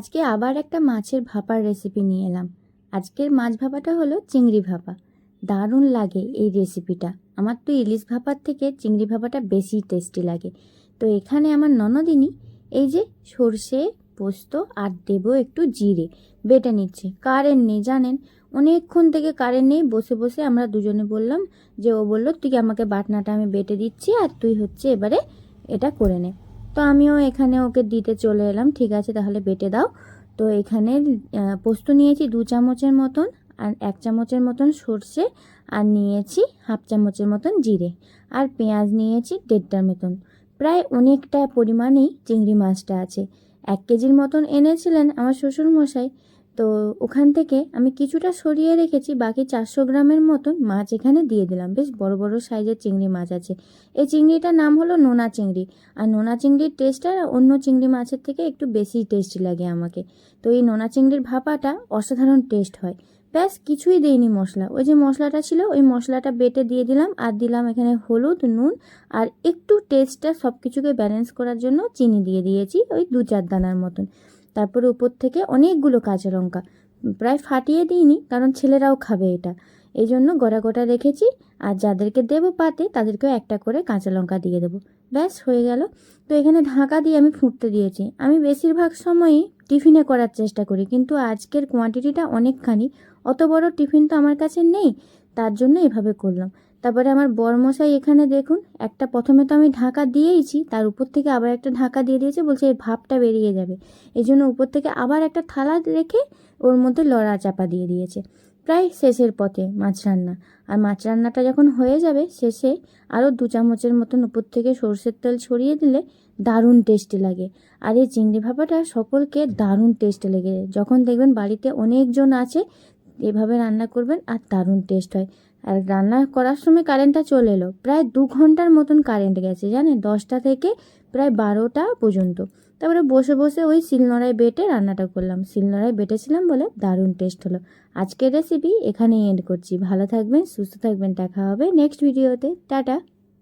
আজকে আবার একটা মাছের ভাপার রেসিপি নিয়ে এলাম। আজকের মাছ ভাপাটা হলো চিংড়ি ভাপা। দারুণ লাগে এই রেসিপিটা আমার তো ইলিশ ভাপার থেকে চিংড়ি ভাপাটা বেশি টেস্টি লাগে। তো এখানে আমার ননদিনী এই যে সর্ষে, পোস্ত আর দেবো একটু জিরে বেটে নিচ্ছে। কারেন্ট নেই, জানেন? অনেকক্ষণ থেকে কারেন্ট নেই, বসে বসে আমরা দুজনে বললাম যে, ও বলল, তুই আমাকে বাটনাটা আমি বেটে দিচ্ছি আর তুই হচ্ছে এবারে এটা করে নে। তো আমিও এখানে ওকে দিতে চলে এলাম। ঠিক আছে, তাহলে বেটে দাও। তো এখানে পোস্ত নিয়েছি দু চামচের মতন আর এক চামচের মতন সর্ষে আর নিয়েছি হাফ চামচের মতন জিরে আর পেঁয়াজ নিয়েছি দেড়টার মতন। প্রায় অনেকটা পরিমাণেই চিংড়ি মাছটা আছে। এক কেজির মতন এনেছিলেন আমার শ্বশুরমশাই। তো ওখান থেকে আমি কিছুটা সরিয়ে রেখেছি, বাকি চারশো গ্রামের মতন মাছ এখানে দিয়ে দিলাম। বেশ বড় বড় সাইজের চিংড়ি মাছ আছে। এই চিংড়িটার নাম হলো নোনা চিংড়ি। আর নোনা চিংড়ির টেস্টটা অন্য চিংড়ি মাছের থেকে একটু বেশি টেস্টি লাগে আমাকে। তো এই নোনা চিংড়ির ভাপাটা অসাধারণ টেস্ট হয়। ব্যাস, কিছুই দেইনি মশলা। ওই যে মশলাটা ছিল, ওই মশলাটা বেটে দিয়ে দিলাম আর দিলাম এখানে হলুদ, নুন আর একটু টেস্টটা সব কিছুকে ব্যালেন্স করার জন্য চিনি দিয়ে দিয়েছি, ওই দু চার দানার মতন। তারপরে উপর থেকে অনেকগুলো কাঁচা লঙ্কা। প্রায় ফাটিয়ে দিইনি, কারণ ছেলেরাও খাবে এটা। এই জন্য গোটা গোটা রেখেছি, আর যাদেরকে দেবো পাতে, তাদেরকেও একটা করে কাঁচা লঙ্কা দিয়ে দেবো। ব্যাস, হয়ে গেল। তো এখানে ঢাকা দিয়ে আমি ফুটতে দিয়েছি। আমি বেশিরভাগ সময়ই টিফিনে করার চেষ্টা করি, কিন্তু আজকের কোয়ান্টিটিটা অনেকখানি। অত বড় টিফিন তো আমার কাছে নেই তার জন্য এভাবে করলাম। তারপরে আমার বরমশাই এখানে দেখুন, একটা প্রথমে তো আমি ঢাকা দিয়েইছি, তার উপর থেকে আবার একটা ঢাকা দিয়ে দিয়েছে, বলছে এর ভাবটা বেরিয়ে যাবে। এই জন্য উপর থেকে আবার একটা থালা রেখে ওর মধ্যে লড়া চাপা দিয়ে দিয়েছে। প্রায় শেষের পথে মাছ রান্না। আর মাছ রান্নাটা যখন হয়ে যাবে, শেষে আরও দু চামচের মতন উপর থেকে সর্ষের তেল ছড়িয়ে দিলে দারুণ টেস্টি লাগে। আর এই চিংড়ি ভাপাটা সকলকে দারুণ টেস্ট লেগে। যখন দেখবেন বাড়িতে অনেকজন আছে এভাবে রান্না করবেন আর দারুণ টেস্ট হয়। আর রান্না করার সময় কারেন্টটা চলে এলো। প্রায় দু ঘণ্টার মতন কারেন্ট গেছে, জানেন? দশটা থেকে প্রায় বারোটা পর্যন্ত। তারপরে বসে বসে ওই শিলনোড়ায় বেটে রান্নাটা করলাম। শিলনোড়ায় বেটেছিলাম বলে দারুণ টেস্ট হলো। আজকের রেসিপি এখানেই এন্ড করছি। ভালো থাকবেন, সুস্থ থাকবেন। দেখা হবে নেক্সট ভিডিওতে টাটা!